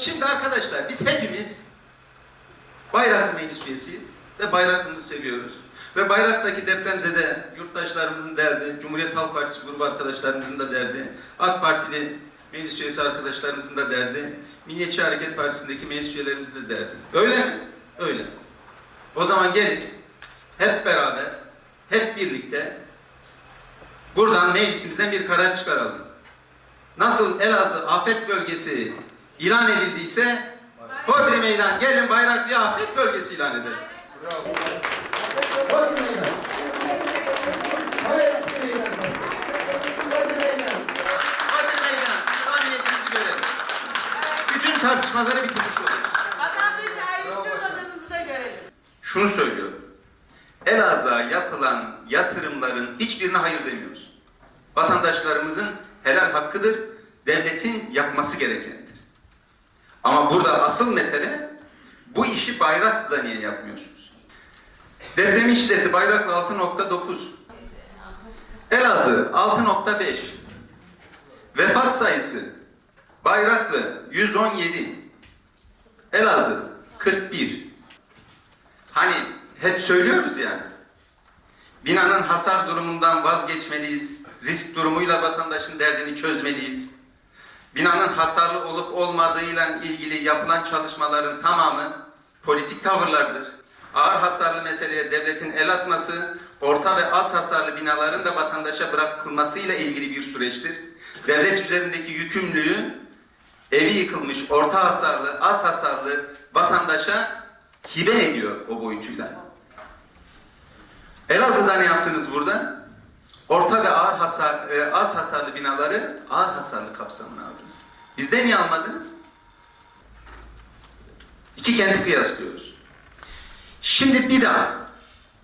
Şimdi arkadaşlar biz hepimiz Bayraklı Meclis üyesiyiz ve bayraklımızı seviyoruz. Ve Bayrak'taki depremzede yurttaşlarımızın derdi, Cumhuriyet Halk Partisi grubu arkadaşlarımızın da derdi, AK Partili meclis üyesi arkadaşlarımızın da derdi, Milliyetçi Hareket Partisi'ndeki meclis üyelerimizin de derdi. Öyle mi? Öyle. O zaman gelin hep beraber, hep birlikte buradan meclisimizden bir karar çıkaralım. Nasıl Elazığ afet bölgesi ilan edildiyse Hodri Meydan gelin Bayraklı'ya afet bölgesi ilan edelim. Hodri Meydan. Hodri Meydan. Hodri Meydan. Hodri Meydan. Samimiyetimizi görelim. Bütün tartışmaları bitirmiş olalım. Vatandaşı ayrıştırmadığınızı da görelim. Şunu söylüyorum. Elazığ'a yapılan yatırımların hiçbirine hayır demiyoruz. Vatandaşlarımızın helal hakkıdır, devletin yapması gerekendir. Ama burada asıl mesele bu işi Bayraklı'da niye yapmıyorsunuz? Depremin şiddeti Bayraklı 6.9. Elazığ 6.5. Vefat sayısı Bayraklı 117. Elazığ 41. Hani hep söylüyoruz ya, binanın hasar durumundan vazgeçmeliyiz, risk durumuyla vatandaşın derdini çözmeliyiz. Binanın hasarlı olup olmadığıyla ilgili yapılan çalışmaların tamamı politik tavırlardır. Ağır hasarlı meseleye devletin el atması, orta ve az hasarlı binaların da vatandaşa bırakılmasıyla ilgili bir süreçtir. Devlet üzerindeki yükümlülüğü evi yıkılmış orta hasarlı, az hasarlı vatandaşa hibe ediyor o boyutuyla. Elazığ'da ne yaptınız burada? Orta ve ağır hasar, e, az hasarlı binaları ağır hasarlı kapsamına aldınız. Bizde niye almadınız? İki kenti kıyaslıyoruz. Şimdi bir daha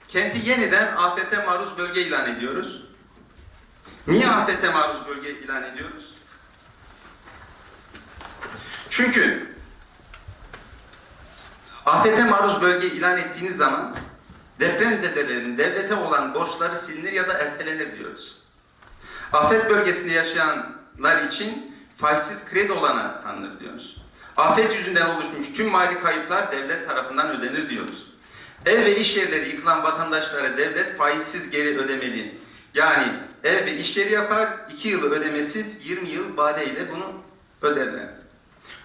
kenti yeniden afete maruz bölge ilan ediyoruz. Niye afete maruz bölge ilan ediyoruz? Çünkü afete maruz bölge ilan ettiğiniz zaman depremzedelerin devlete olan borçları silinir ya da ertelenir diyoruz. Afet bölgesinde yaşayanlar için faizsiz kredi olanağı tanınır diyoruz. Afet yüzünden oluşmuş tüm mali kayıplar devlet tarafından ödenir diyoruz. Ev ve iş yerleri yıkılan vatandaşlara devlet faizsiz geri ödemeli. Yani ev ve iş yeri yapar, 2 yıl ödemesiz 20 yıl vadeyle bunu öderler.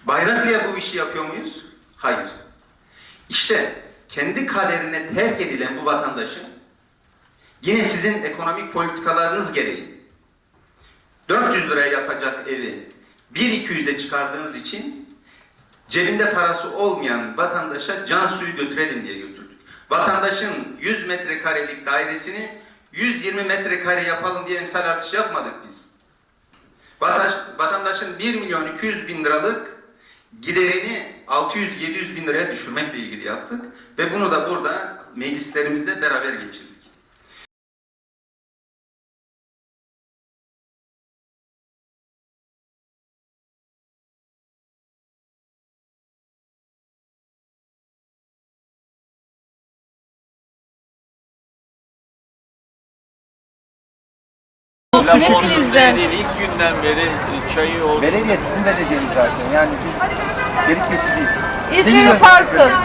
Bayraklı'ya bu işi yapıyor muyuz? Hayır. İşte kendi kaderine terk edilen bu vatandaşın yine sizin ekonomik politikalarınız gereği 400 liraya yapacak evi 1-200'e çıkardığınız için cebinde parası olmayan vatandaşa can suyu götürelim diye götürdük. Vatandaşın 100 metrekarelik dairesini 120 metrekare yapalım diye emsal artış yapmadık biz. Vatandaş, vatandaşın 1 milyon 200 bin liralık giderini 600-700 bin liraya düşürmekle ilgili yaptık ve bunu da burada meclislerimizde beraber geçirdik. Hepinizden. İlk günden beri çayı olsun. Belediye sizin vereceğiniz zaten. Yani biz gelip geçeceğiz. İzmir'in farkı.